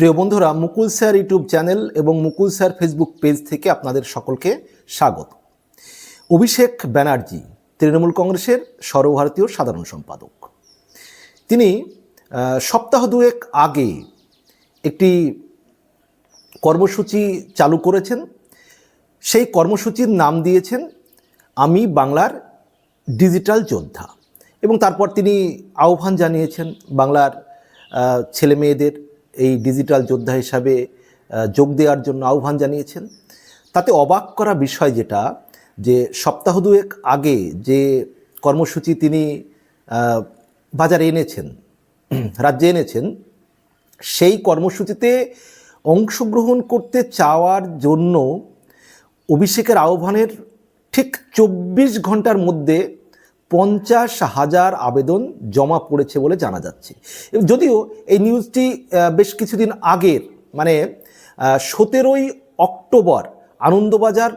প্রিয় বন্ধুরা, মুকুল sir YouTube channel এবং মুকুল স্যার ফেসবুক পেজ থেকে আপনাদের সকলকে স্বাগত। অভিষেক ব্যানার্জি, তৃণমূল কংগ্রেসের সর্বভারতীয় সাধারণ সম্পাদক। তিনি সপ্তাহ দুয়েক আগে একটি কর্মসূচি চালু করেছেন। সেই কর্মসূচির নাম দিয়েছেন, আমি বাংলার ডিজিটাল যোদ্ধা। এবং তারপর তিনি আহ্বান জানিয়েছেন, বাংলার ছেলে মেয়েদের এই ডিজিটাল যোদ্ধা হিসাবে যোগ দেওয়ার জন্য আহ্বান জানিয়েছেন। তাতে অবাক করা বিষয় যেটা, যে সপ্তাহ দুয়েক আগে যে কর্মসূচি তিনি বাজারে এনেছেন, রাজ্যে এনেছেন, সেই কর্মসূচিতে অংশগ্রহণ করতে চাওয়ার জন্য অভিষেকের আহ্বানের ঠিক চব্বিশ ঘণ্টার মধ্যে পঞ্চাশ হাজার আবেদন জমা পড়েছে বলে জানা যাচ্ছে। যদিও এই নিউজটি বেশ কিছুদিন আগের মানে সতেরোই অক্টোবর আনন্দবাজার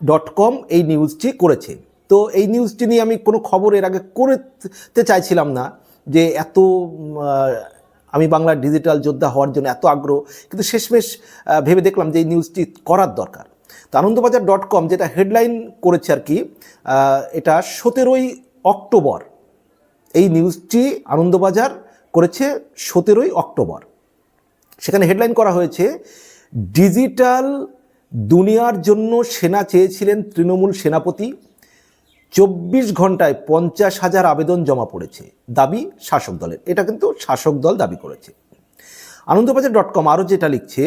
ডট কম এই নিউজটি করেছে। তো এই নিউজটি নিয়ে আমি কোনো খবর এর আগে করতে চাইছিলাম না যে এত আমি বাংলার ডিজিটাল যোদ্ধা হওয়ার জন্য এত আগ্রহ, কিন্তু শেষমেশ ভেবে দেখলাম যে এই নিউজটি করার দরকার। তো আনন্দবাজার ডট কম যেটা হেডলাইন করেছে আর কি এটা সতেরোই অক্টোবর। এই নিউজটি আনন্দবাজার করেছে সতেরোই অক্টোবর। সেখানে হেডলাইন করা হয়েছে, ডিজিটাল দুনিয়ার জন্য সেনা চেয়েছিলেন তৃণমূল সেনাপতি। চব্বিশ ঘন্টায় পঞ্চাশ হাজার আবেদন জমা পড়েছে। দাবি শাসক দলের। এটা কিন্তু শাসক দল দাবি করেছে। আনন্দবাজার ডট কম আরও যেটা লিখছে,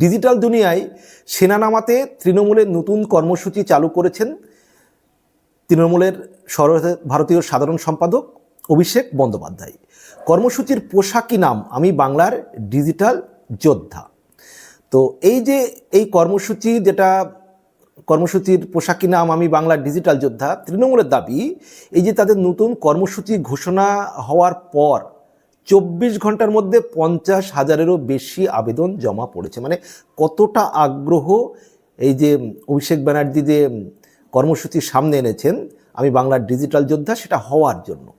ডিজিটাল দুনিয়ায় সেনা নামাতে তৃণমূলের নতুন কর্মসূচি চালু করেছেন। তৃণমূলের সর্ব- ভারতীয় সাধারণ সম্পাদক অভিষেক বন্দ্যোপাধ্যায়। কর্মসূচির পোশাকি নাম আমি বাংলার ডিজিটাল যোদ্ধা। তো এই যে এই কর্মসূচি যেটা, কর্মসূচির পোশাকি নাম আমি বাংলার ডিজিটাল যোদ্ধা, তৃণমূলের দাবি এই যে তাদের নতুন কর্মসূচি ঘোষণা হওয়ার পর চব্বিশ ঘণ্টার মধ্যে পঞ্চাশ হাজারেরও বেশি আবেদন জমা পড়েছে। মানে কতটা আগ্রহ এই যে অভিষেক ব্যানার্জি যে কর্মসূচি সামনে এনেছেন আমি বাংলার ডিজিটাল যোদ্ধা, সেটা হওয়ার জন্য।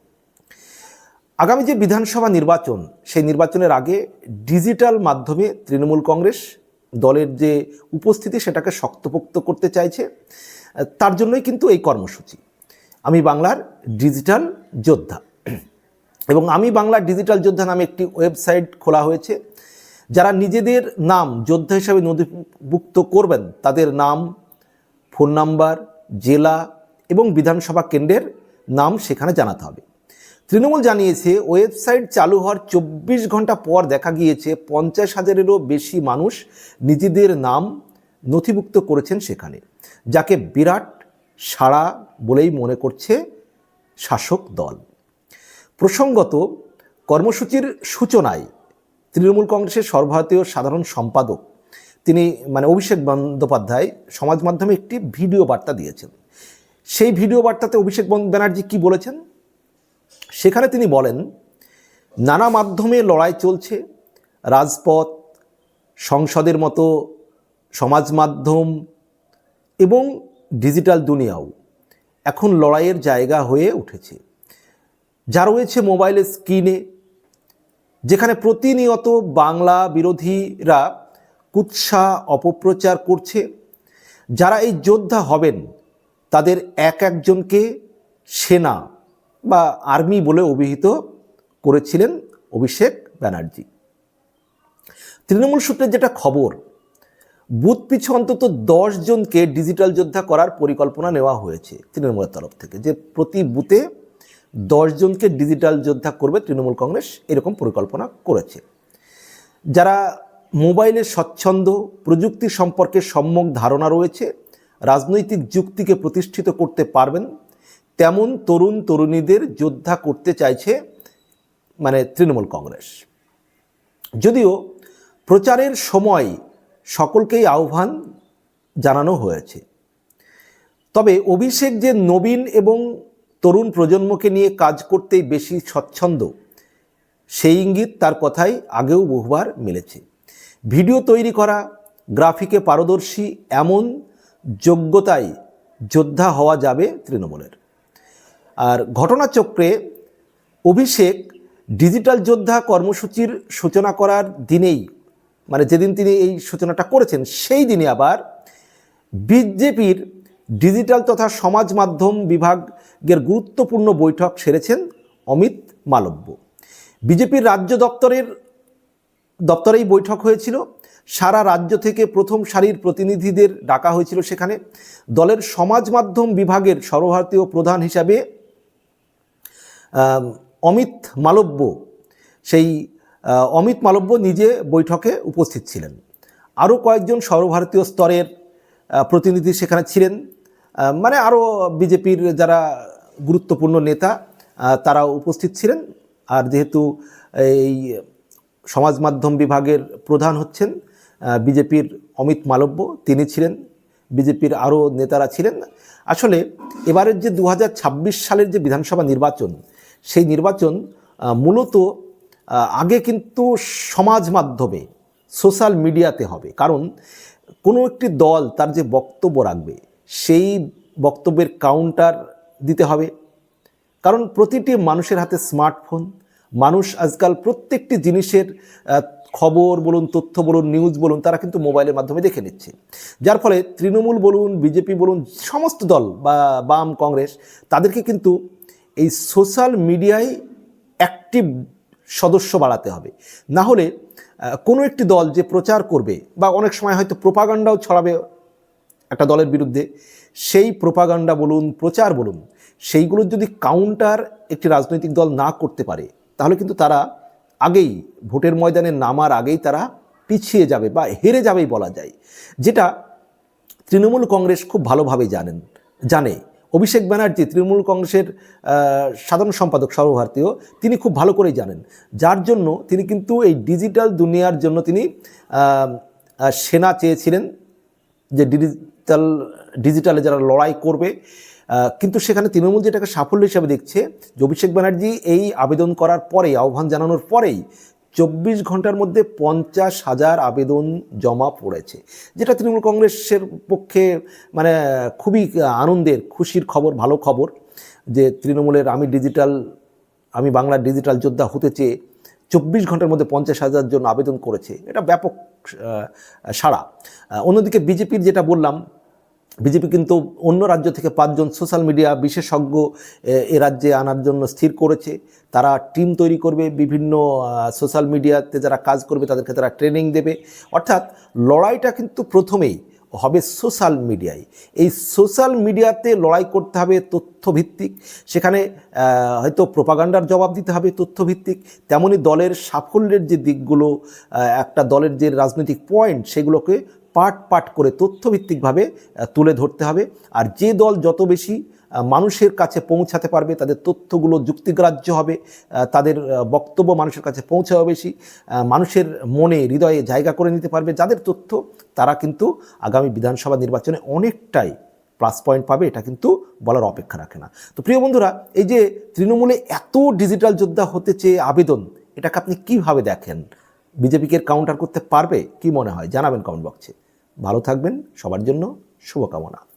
আগামী যে বিধানসভা নির্বাচন, সেই নির্বাচনের আগে ডিজিটাল মাধ্যমে তৃণমূল কংগ্রেস দলের যে উপস্থিতি, সেটাকে শক্তপোক্ত করতে চাইছে, তার জন্যই কিন্তু এই কর্মসূচি। আমি বাংলার ডিজিটাল যোদ্ধা। এবং আমি বাংলার ডিজিটাল যোদ্ধা নামে একটি ওয়েবসাইট খোলা হয়েছে, যারা নিজেদের নাম যোদ্ধা হিসাবে নথিভুক্ত করবেন, তাদের নাম, ফোন নাম্বার জেলা এবং বিধানসভা কেন্দ্রের নাম সেখানে জানাতে হবে। তৃণমূল জানিয়েছে, ওয়েবসাইট চালু হওয়ার চব্বিশ ঘণ্টা পর দেখা গিয়েছে, পঞ্চাশ হাজারেরও বেশি মানুষ নিজেদের নাম নথিভুক্ত করেছেন সেখানে, যাকে বিরাট সাড়া বলেই মনে করছে শাসক দল। প্রসঙ্গত, কর্মসূচির সূচনায় তৃণমূল কংগ্রেসের সর্বভারতীয় সাধারণ সম্পাদক তিনি মানে অভিষেক বন্দ্যোপাধ্যায় সমাজ মাধ্যমে একটি ভিডিও বার্তা দিয়েছেন। সেই ভিডিও বার্তাতে অভিষেক ব্যানার্জি কি বলেছেন? সেখানে তিনি বলেন, নানা মাধ্যমে লড়াই চলছে, রাজপথ, সংসদের মতো সমাজ মাধ্যম এবং ডিজিটাল দুনিয়াও এখন লড়াইয়ের জায়গা হয়ে উঠেছে। যা রয়েছে মোবাইলের স্ক্রিনে, যেখানে প্রতিনিয়ত বাংলা বিরোধীরা কুৎসা অপপ্রচার করছে। যারা এই যোদ্ধা হবেন, তাদের এক একজনকে সেনা বা আর্মি বলে অভিহিত করেছিলেন অভিষেক ব্যানার্জি। তৃণমূল সূত্রের যেটা খবর, বুথ পিছু অন্তত জনকে ডিজিটাল যোদ্ধা করার পরিকল্পনা নেওয়া হয়েছে তৃণমূলের তরফ থেকে, যে প্রতি বুথে জনকে ডিজিটাল যোদ্ধা করবে তৃণমূল কংগ্রেস, এরকম পরিকল্পনা করেছে। যারা মোবাইলের স্বচ্ছন্দ, প্রযুক্তি সম্পর্কে সম্যক ধারণা রয়েছে, রাজনৈতিক যুক্তিকে প্রতিষ্ঠিত করতে পারবেন, তেমন তরুণ তরুণীদের যোদ্ধা করতে চাইছে মানে তৃণমূল কংগ্রেস। যদিও প্রচারের সময় সকলকেই আহ্বান জানানো হয়েছে, তবে অভিষেক যে নবীন এবং তরুণ প্রজন্মকে নিয়ে কাজ করতেই বেশি স্বচ্ছন্দ, সেই ইঙ্গিত তার কথাই আগেও বহুবার মিলেছে। ভিডিও তৈরি করা, গ্রাফিকে পারদর্শী, এমন যোগ্যতায় যোদ্ধা হওয়া যাবে তৃণমূলের। আর ঘটনাচক্রে অভিষেক ডিজিটাল যোদ্ধা কর্মসূচির সূচনা করার দিনেই মানে যেদিন তিনি এই সূচনাটা করেছেন, সেই দিনে আবার বিজেপির ডিজিটাল তথা সমাজ মাধ্যম বিভাগের গুরুত্বপূর্ণ বৈঠক সেরেছেন অমিত মালব্য। বিজেপির রাজ্য দপ্তরের দপ্তরেই বৈঠক হয়েছিল। সারা রাজ্য থেকে প্রথম সারির প্রতিনিধিদের ডাকা হয়েছিল সেখানে। দলের সমাজ মাধ্যম বিভাগের সর্বভারতীয় প্রধান হিসাবে অমিত মালব্য। সেই অমিত মালব্য নিজে বৈঠকে উপস্থিত ছিলেন। আরও কয়েকজন সর্বভারতীয় স্তরের প্রতিনিধি সেখানে ছিলেন। মানে আরও বিজেপির যারা গুরুত্বপূর্ণ নেতা তারা উপস্থিত ছিলেন। আর যেহেতু এই সমাজ মাধ্যম বিভাগের প্রধান হচ্ছেন বিজেপির অমিত মালব্য। তিনি ছিলেন, বিজেপির আরও নেতারা ছিলেন। আসলে এবারের যে দু হাজার ছাব্বিশ সালের যে বিধানসভা নির্বাচন, সেই নির্বাচন মূলত আগে কিন্তু সমাজ মাধ্যমে সোশ্যাল মিডিয়াতে হবে। কারণ কোনো একটি দল তার যে বক্তব্য রাখবে, সেই বক্তব্যের কাউন্টার দিতে হবে। কারণ প্রতিটি মানুষের হাতে স্মার্টফোন মানুষ আজকাল প্রত্যেকটি জিনিসের খবর বলুন, তথ্য বলুন নিউজ বলুন, তারা কিন্তু মোবাইলের মাধ্যমে দেখে নিচ্ছে। যার ফলে তৃণমূল বলুন, বিজেপি বলুন, সমস্ত দল বা বাম কংগ্রেস, তাদেরকে কিন্তু এই সোশ্যাল মিডিয়ায় অ্যাক্টিভ সদস্য বাড়াতে হবে। না হলে কোনো একটি দল যে প্রচার করবে বা অনেক সময় হয়তো প্রোপাগান্ডাও ছড়াবে একটা দলের বিরুদ্ধে, সেই প্রোপাগান্ডা বলুন, প্রচার বলুন, সেইগুলোর যদি কাউন্টার একটি রাজনৈতিক দল না করতে পারে তাহলে কিন্তু তারা আগেই ভোটের ময়দানে নামার আগেই তারা পিছিয়ে যাবে বা হেরে যাবেই বলা যায়। যেটা তৃণমূল কংগ্রেস খুব ভালোভাবে জানেন, জানে। অভিষেক ব্যানার্জি, তৃণমূল কংগ্রেসের সাধারণ সম্পাদক, সর্বভারতীয়, তিনি খুব ভালো করেই জানেন। যার জন্য তিনি কিন্তু এই ডিজিটাল দুনিয়ার জন্য তিনি সেনা চেয়েছিলেন যে ডিজিটাল, ডিজিটালে যারা লড়াই করবে কিন্তু সেখানে তৃণমূল যেটাকে সাফল্য হিসাবে দেখছে অভিষেক ব্যানার্জি এই আবেদন করার পরেই, আহ্বান জানানোর পরেই চব্বিশ ঘণ্টার মধ্যে পঞ্চাশ হাজার আবেদন জমা পড়েছে, যেটা তৃণমূল কংগ্রেসের পক্ষে মানে খুবই আনন্দের, খুশির খবর, ভালো খবর যে তৃণমূলের আমি ডিজিটাল, আমি বাংলার ডিজিটাল যোদ্ধা হতে চেয়ে চব্বিশ ঘণ্টার মধ্যে পঞ্চাশ হাজার জন আবেদন করেছে, এটা ব্যাপক সাড়া। অন্যদিকে বিজেপির যেটা বললাম বিজেপি কিন্তু অন্য রাজ্য থেকে পাঁচজন সোশ্যাল মিডিয়া বিশেষজ্ঞ, এ রাজ্যে আনার জন্য স্থির করেছে। তারা টিম তৈরি করবে, বিভিন্ন সোশ্যাল মিডিয়াতে যারা কাজ করবে তাদেরকে তারা ট্রেনিং দেবে। অর্থাৎ লড়াইটা কিন্তু প্রথমেই হবে সোশ্যাল মিডিয়ায়। এই সোশ্যাল মিডিয়াতে লড়াই করতে হবে তথ্যভিত্তিক। সেখানে হয়তো প্রোপাগান্ডার জবাব দিতে হবে তথ্যভিত্তিক। তেমনি দলের সাফল্যের যে দিকগুলো একটা দলের যে রাজনৈতিক পয়েন্ট সেগুলোকে পাট পাট করে তথ্যভিত্তিকভাবে তুলে ধরতে হবে। আর যে দল যত বেশি মানুষের কাছে পৌঁছাতে পারবে, তাদের তথ্যগুলো যুক্তিগ্রাহ্য হবে তাদের বক্তব্য মানুষের কাছে পৌঁছাবে বেশি মানুষের মনে, হৃদয়ে জায়গা করে নিতে পারবে। যাদের তথ্য, তারা কিন্তু আগামী বিধানসভা নির্বাচনে অনেকটাই প্লাস পয়েন্ট পাবে, এটা কিন্তু বলার অপেক্ষা রাখে না। তো প্রিয় বন্ধুরা, এই যে তৃণমূলে এত ডিজিটাল যোদ্ধা হতে চেয়ে আবেদন, এটাকে আপনি কীভাবে দেখেন? বিজেপিকে কাউন্টার করতে পারবে? কি মনে হয়? জানাবেন কমেন্ট বক্সে ভালো থাকবেন। সবার জন্য শুভকামনা।